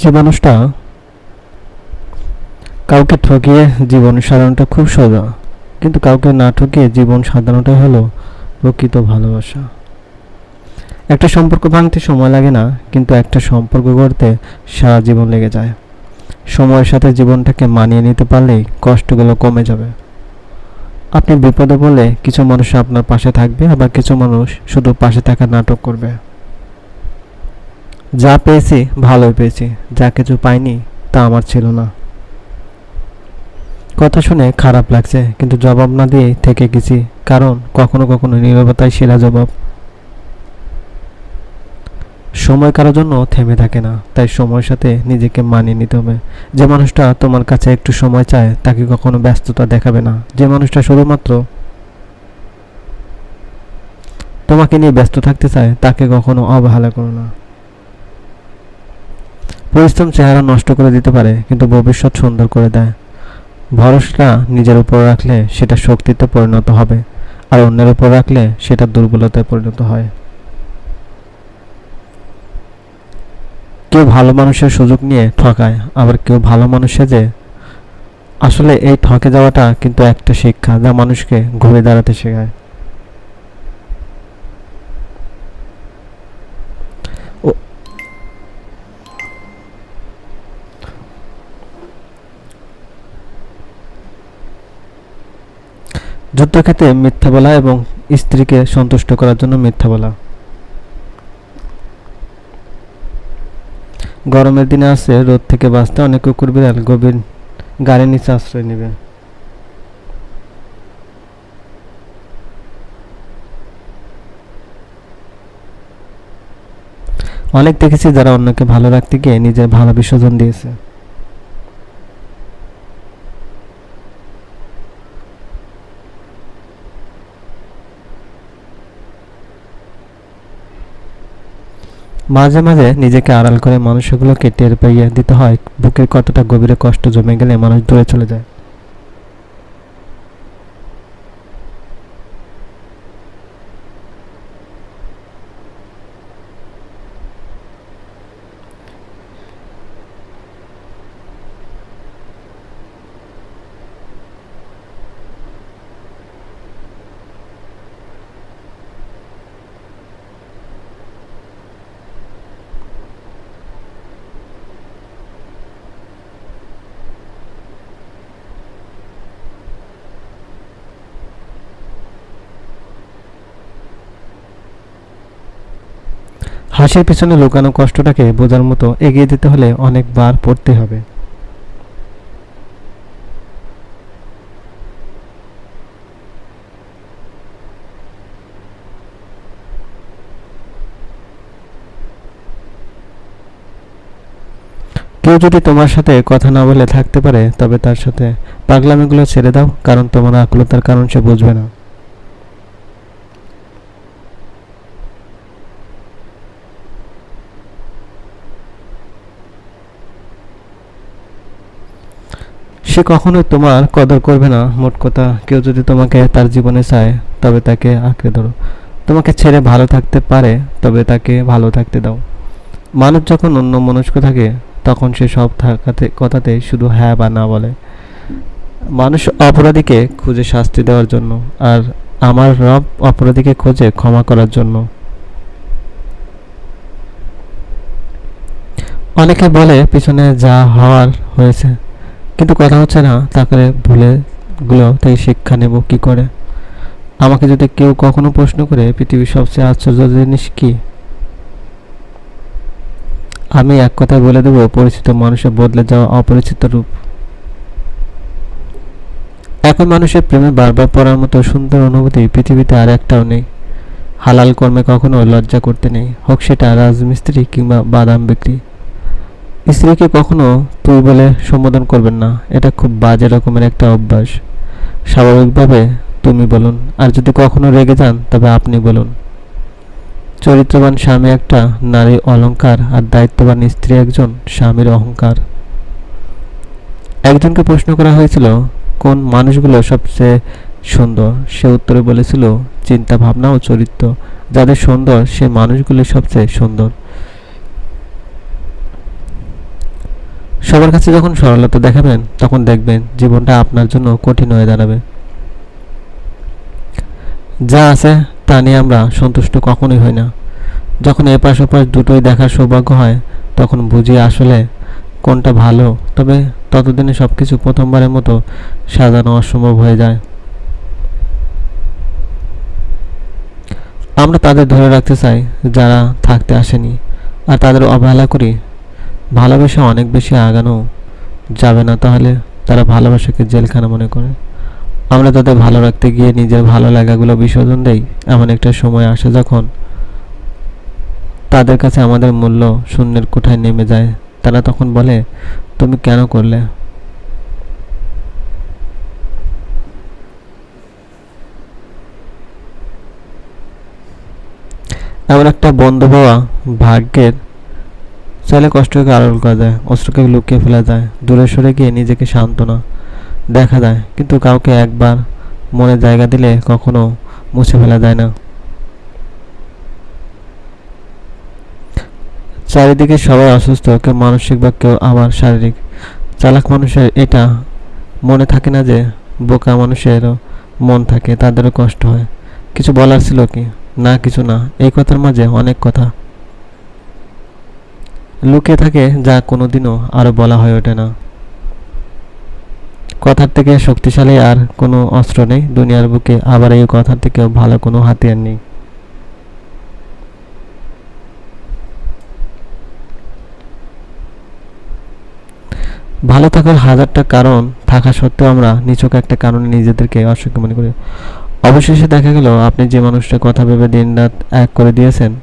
যে মানুষটা কাউকে ঠকিয়ে জীবন সাধারণটা খুব সোজা। কিন্তু কাউকে না ঠকিয়ে জীবন সাধারণটা হলো প্রকৃত ভালোবাসা। একটা সম্পর্ক ভাঙতে সময় লাগে না, কিন্তু একটা সম্পর্ক গড়তে সারা জীবন লেগে যায়। সময়ের সাথে জীবনটাকে মানিয়ে নিতে পারলেই কষ্টগুলো কমে যাবে। আপনি বিপদে পড়লে কিছু মানুষ আপনার পাশে থাকবে, আবার কিছু মানুষ শুধু পাশে থাকার নাটক করবে। যা পেয়েছি, ভালোই পেয়েছি। যা কিছু পাইনি, তা আমার ছিল না। কথা শুনে খারাপ লাগছে, কিন্তু জবাব না দিয়ে থেকে গেছি, কারণ কখনো কখনো নীরবতাই সেরা জবাব। সময় কারোর জন্য থেমে থাকে না, তাই সময়ের সাথে নিজেকে মানিয়ে নিতে হবে। যে মানুষটা তোমার কাছে একটু সময় চায়, তাকে কখনো ব্যস্ততা দেখাবে না। যে মানুষটা শুধুমাত্র তোমাকে নিয়ে ব্যস্ত থাকতে চায়, তাকে কখনো অবহেলা করো না। পরিশ্রম চেহারা নষ্ট করে দিতে পারে, কিন্তু ভবিষ্যৎ সুন্দর করে দেয়। ভরসা নিজের উপর রাখলে সেটা শক্তিতে পরিণত হবে, আর অন্যের উপর রাখলে সেটা দুর্বলতায় পরিণত হয়। কেউ ভালো মানুষের সুযোগ নিয়ে ঠকায়, আবার কেউ ভালো মানুষে যে আসলে এই ঠকে যাওয়াটা কিন্তু একটা শিক্ষা যা মানুষকে ঘুরে দাঁড়াতে শেখায়। যুদ্ধক্ষেত্রে মিথ্যা বলা এবং স্ত্রীকে সন্তুষ্ট করার জন্য মিথ্যা বলা। গরমের দিনে আসে, রোদ থেকে বাঁচতে অনেক কুকুর বিড়াল গভীর গাড়ির নিচে আশ্রয় নেবে। অনেক দেখেছি যারা অন্যকে ভালো রাখতে গিয়ে নিজের ভালো বিসর্জন দিয়েছে। মাঝে মাঝে নিজেকে আড়াল করে মানুষগুলোকে টের পাইয়ে দিতে হয়। বুকের কতটা গভীরে কষ্ট জমে গেলে মানুষ দূরে চলে যায়। হাসির পিছনে লুকানো কষ্টটাকে বোঝার মতো এগিয়ে দিতে হলে অনেকবার পড়তে হবে। কেউ যদি তোমার সাথে কথা না বলে থাকতে পারে, তবে তার সাথে পাগলামিগুলো ছেড়ে দাও, কারণ তোমার আকুলতার কারণ সে বুঝবে না। সে কখনোই তোমার কদর করবে না, মোট কথা। কেউ যদি তোমাকে তার জীবনে চায়, তবে তাকে আঁকড়ে ধরো। তোমাকে ছেড়ে ভালো থাকতে পারে, তবে তাকে ভালো থাকতে দাও। মানুষ যখন অন্য মনস্ক থাকে, তখন সে সব থাকাতে, কথাতে শুধু হ্যাঁ বা না বলে। মানুষ অপরাধীকে খুঁজে শাস্তি দেওয়ার জন্য, আর আমার রব অপরাধীকে খোঁজে ক্ষমা করার জন্য। অনেকে বলে, পিছনে যা হওয়ার হয়েছে কিন্তু কথা হচ্ছে না তাকে ভুলে গুলো থেকে শিক্ষা নেব কি করে? আমাকে যদি কেউ কখনো প্রশ্ন করে, পৃথিবীর সবচেয়ে আশ্চর্য জিনিস কি? আমি এক কথায় বলে দেব, পরিচিত মানুষের বদলে যাওয়া অপরিচিত রূপ। এখন মানুষের প্রেমে বারবার পড়ার মতো সুন্দর অনুভূতি পৃথিবীতে আর একটাও নেই। হালাল কর্মে কখনো লজ্জা করতে নেই। হোক সেটা রাজমিস্ত্রি কিংবা বাদাম বিক্রি। স্ত্রীকে কখনো তুই বলে সম্বোধন করবেন না। এটা খুব বাজে রকমের একটা অভ্যাস। স্বাভাবিকভাবে তুমি বলুন, আর যদি কখনো রেগে যান, তবে আপনি বলুন। চরিত্রবান স্বামী একটা নারী অলংকার, আর দায়িত্ববান স্ত্রী একজন স্বামীর অহংকার। একজনকে প্রশ্ন করা হয়েছিল, কোন মানুষগুলো সবচেয়ে সুন্দর? সে উত্তরে বলেছিল চিন্তা ভাবনা ও চরিত্র। যাদের সুন্দর, সে মানুষগুলো সবচেয়ে সুন্দর। সবার কাছে যখন সরলতা দেখাবেন, তখন দেখবেন জীবনটা আপনার জন্য কঠিন হয়ে দাঁড়াবে। যা আছে, তা নিয়ে আমরা সন্তুষ্ট কখনোই হই না। যখন এপাশ ওপাশ দুটোই দেখার সৌভাগ্য হয়, তখন বুঝি আসলে কোনটা ভালো। তবে ততদিনে সব কিছু প্রথমবারের মতো সাজানো অসম্ভব হয়ে যায়। আমরা তাদের ধরে রাখতে চাই, যারা থাকতে আসেনি। আর তাদের অবহেলা করি ভালোবাসা অনেক বেশি আগানো যাবে না তাহলে? তারা ভালোবাসাকে জেলখানা মনে করে। আমরা তাদের ভালো রাখতে গিয়ে নিজের ভালো লাগাগুলো বিসর্জন দেই? এমন একটা সময় আসে যখন তাদের কাছে আমাদের মূল্য শূন্যের কোঠায় নেমে যায়। তারা তখন বলে, তুমি কেন করলে? এমন একটা বন্ধু পাওয়া ভাগ্যের চাইলে কষ্টকে আড়াল করা যায় অস্ত্রকে লুকিয়ে ফেলা যায়, দূরে সরে গিয়ে নিজেকে সান্ত্বনা দেখা যায়। কিন্তু কাউকে একবার মনে জায়গা দিলে কখনো মুছে ফেলা যায় না। চারিদিকে সবাই অসুস্থ, কেউ মানসিক বা কেউ আবার শারীরিক। চালাক মানুষের এটা মনে থাকে না যে বোকা মানুষেরও মন থাকে, তাদেরও কষ্ট হয়। কিছু বলার ছিল কি? না, কিছু না। এই কথার মাঝে অনেক কথা। লুকিয়ে থাকে যা কোনোদিনও আরও বলা হয়ে ওঠে না। কথার থেকে শক্তিশালী আর কোনো অস্ত্র নেই, দুনিয়ার বুকে আবার এই কথার থেকেও ভালো কোনো হাতিয়ার নেই। ভালো থাকার হাজারটা কারণ থাকা সত্ত্বেও আমরা নিছক একটা কারণে নিজেদেরকে অসুখী মনে করি। অবশেষে দেখা গেল, আপনি যে মানুষটা কথা ভেবে দিনরাত এক করে দিয়েছেন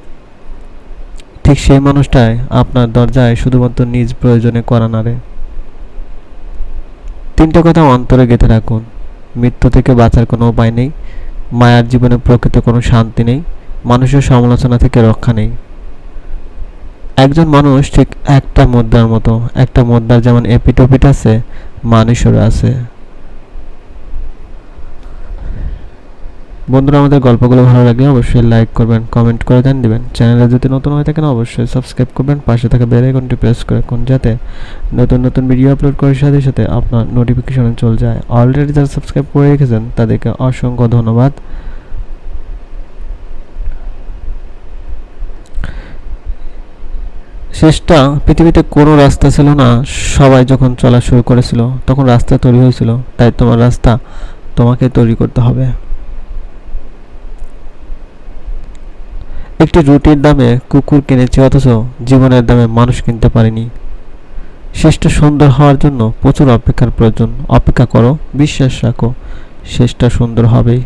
ঠিক সেই মানুষটাই আপনার দরজায় শুধুমাত্র নিজ প্রয়োজনে করা নাড়ে। তিনটে কথা অন্তরে গেঁথে রাখুন। মৃত্যু থেকে বাঁচার কোনো উপায় নেই। মায়ার জীবনে প্রকৃত কোনো শান্তি নেই। মানুষের সমালোচনা থেকে রক্ষা নেই। একজন মানুষ ঠিক একটা মুদ্রার মতো, একটা মুদ্রার যেমন এপিটোপিট আছে, মানুষেরও আছে। বন্ধুরা, আমাদের গল্পগুলো ভালো লাগলে অবশ্যই লাইক করবেন কমেন্ট করে জানিয়ে দেবেন। চ্যানেলে যদি নতুন হয়ে থাকেন, অবশ্যই সাবস্ক্রাইব করবেন। পাশে থাকা বেল আইকনটি প্রেস করে রাখুন, যাতে নতুন নতুন ভিডিও আপলোড করার সাথে সাথে আপনার নোটিফিকেশন চলে যায়। অলরেডি যারা সাবস্ক্রাইব করে রেখেছেন, তাদেরকে অসংখ্য ধন্যবাদ। শেষটা, পৃথিবীতে কোনো রাস্তা ছিল না, সবাই যখন চলা শুরু করেছিল, তখন রাস্তা তৈরি হয়েছিল। তাই তোমার রাস্তা তোমাকে তৈরি করতে হবে। একটি রুটির দামে কুকুর কিনেছি অথচ জীবনের দামে মানুষ কিনতে পারিনি। শেষটা সুন্দর হওয়ার জন্য প্রচুর অপেক্ষার প্রয়োজন। অপেক্ষা করো, বিশ্বাস রাখো শেষটা সুন্দর হবেই।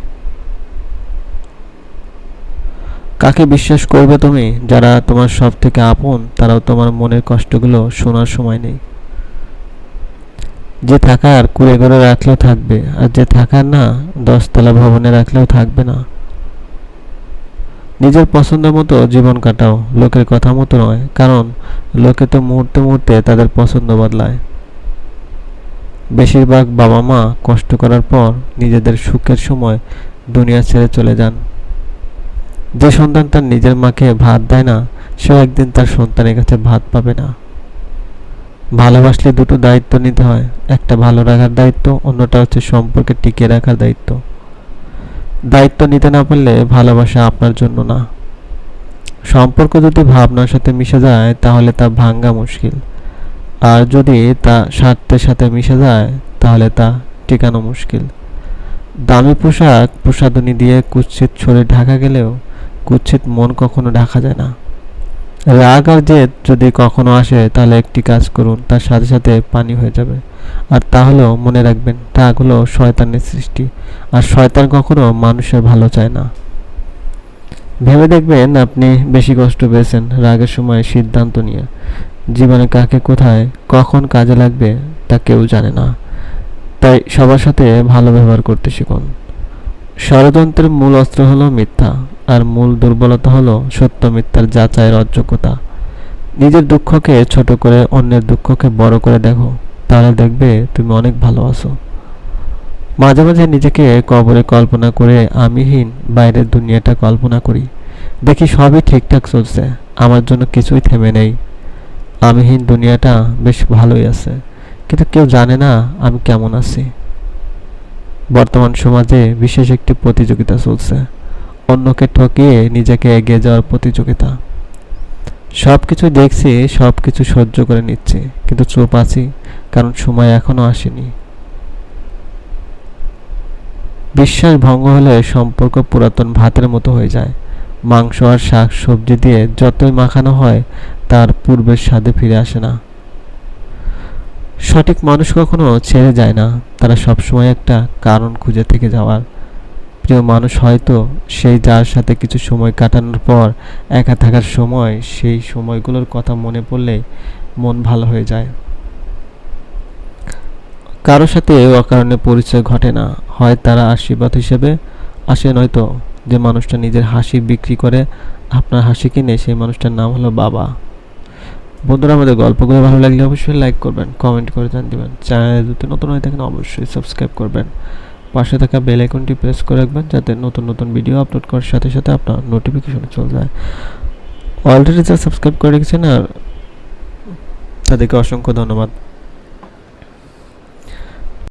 কাকে বিশ্বাস করবে তুমি? যারা তোমার সব থেকে আপন, তারাও তোমার মনের কষ্টগুলো শোনার সময় নেই। যে থাকার কুড়ে করে রাখলেও থাকবে, আর যে থাকার না, দশতলা ভবনে রাখলেও থাকবে না। নিজের পছন্দ মতো জীবন কাটাও, লোকের কথা মতো নয়, কারণ লোকে তো মুহূর্তে মুহূর্তে তাদের পছন্দ বদলায়। বেশিরভাগ বাবা মা কষ্ট করার পর নিজেদের সুখের সময় দুনিয়া ছেড়ে চলে যান। যে সন্তান তার নিজের মাকে ভাত দেয় না, সে একদিন তার সন্তানের কাছে ভাত পাবে না। ভালোবাসলে দুটো দায়িত্ব নিতে হয়, একটা ভালো রাখার দায়িত্ব, অন্যটা হচ্ছে সম্পর্কে টিকিয়ে রাখার দায়িত্ব। দায়িত্ব নিতে না পারলে ভালোবাসা আপনার জন্য না। সম্পর্ক যদি ভাবনার সাথে মিশে যায়, তাহলে তা ভাঙ্গা মুশকিল। আর যদি তা স্বার্থের সাথে মিশে যায়, তাহলে তা টিকানো মুশকিল। দামি পোশাক প্রসাধনী দিয়ে কুচ্ছিত ছড়ে ঢাকা গেলেও কুচ্ছিত মন কখনো ঢাকা যায় না। রাগ আর জেদ যদি কখনো আসে, তাহলে একটি কাজ করুন, তার সাথে সাথে পানি হয়ে যাবে। আর তাহলেও মনে রাখবেন, রাগ হলো শয়তানের সৃষ্টি, আর শয়তান কখনো মানুষের ভালো চায় না। ভেবে দেখবেন আপনি বেশি কষ্ট পেয়েছেন রাগের সময় সিদ্ধান্ত নিয়ে। জীবনে কাকে কোথায়, কখন কাজে লাগবে, তা কেউ জানে না। তাই সবার সাথে ভালো ব্যবহার করতে শিখুন। ষড়যন্ত্রের মূল অস্ত্র হলো মিথ্যা। আর মূল দুর্বলতা হলো সত্য মিথ্যার যাচাইয়ের অযোগ্যতা। নিজের দুঃখকে ছোট করে অন্যের দুঃখকে বড় করে দেখো, তাহলে দেখবে তুমি অনেক ভালো আছো। মাঝে মাঝে নিজেকে কবরে কল্পনা করে আমিহীন বাইরের দুনিয়াটা কল্পনা করি। দেখি সবই ঠিকঠাক চলছে, আমার জন্য কিছুই থেমে নেই। আমিহীন দুনিয়াটা বেশ ভালোই আছে, কিন্তু কেউ জানে না আমি কেমন আছি। বর্তমান সমাজে বিশেষ একটি প্রতিযোগিতা চলছে। অন্যকে ঠকিয়ে নিজেকে এগিয়ে যাওয়ার প্রতিযোগিতা। সব কিছু দেখছি সব কিছু সহ্য করে নিচ্ছি, কিন্তু চুপ আছি, কারণ সময় এখনও আসেনি। বিশ্বাস ভঙ্গ হলে সম্পর্ক পুরাতন ভাতের মতো হয়ে যায়। মাংস আর শাক সবজি দিয়ে যতই মাখানো হয়, তার পূর্বের স্বাদে ফিরে আসে না। সঠিক মানুষ কখনো ছেড়ে যায় না, তারা সবসময় একটা কারণ খুঁজে থেকে যাওয়ার। প্রিয় মানুষ হয়তো সেই যার সাথে কিছু সময় কাটানোর পর একা থাকার সময় সেই সময়গুলোর কথা মনে পড়লে মন ভালো হয়ে যায়। কারোর সাথে অকারণে পরিচয় ঘটে না। হয় তারা আশীর্বাদ হিসেবে আসে, নয়তো যে মানুষটা নিজের হাসি বিক্রি করে আপনার হাসি কিনে সেই মানুষটার নাম হলো বাবা। বন্ধুরা, আমাদের গল্পগুলো ভালো লাগলে অবশ্যই লাইক করবেন কমেন্ট করে জান দিবেন। চ্যানেলে যদি নতুন হয়ে থাকেন, অবশ্যই সাবস্ক্রাইব করবেন। পাশে থাকা বেল আইকনটি প্রেস করে রাখবেন যাতে নতুন নতুন ভিডিও আপলোড করার সাথে সাথে আপনার নোটিফিকেশন চলে যায়। অলরেডি যারা সাবস্ক্রাইব করে রেখেছেন আর তাদেরকে অসংখ্য ধন্যবাদ।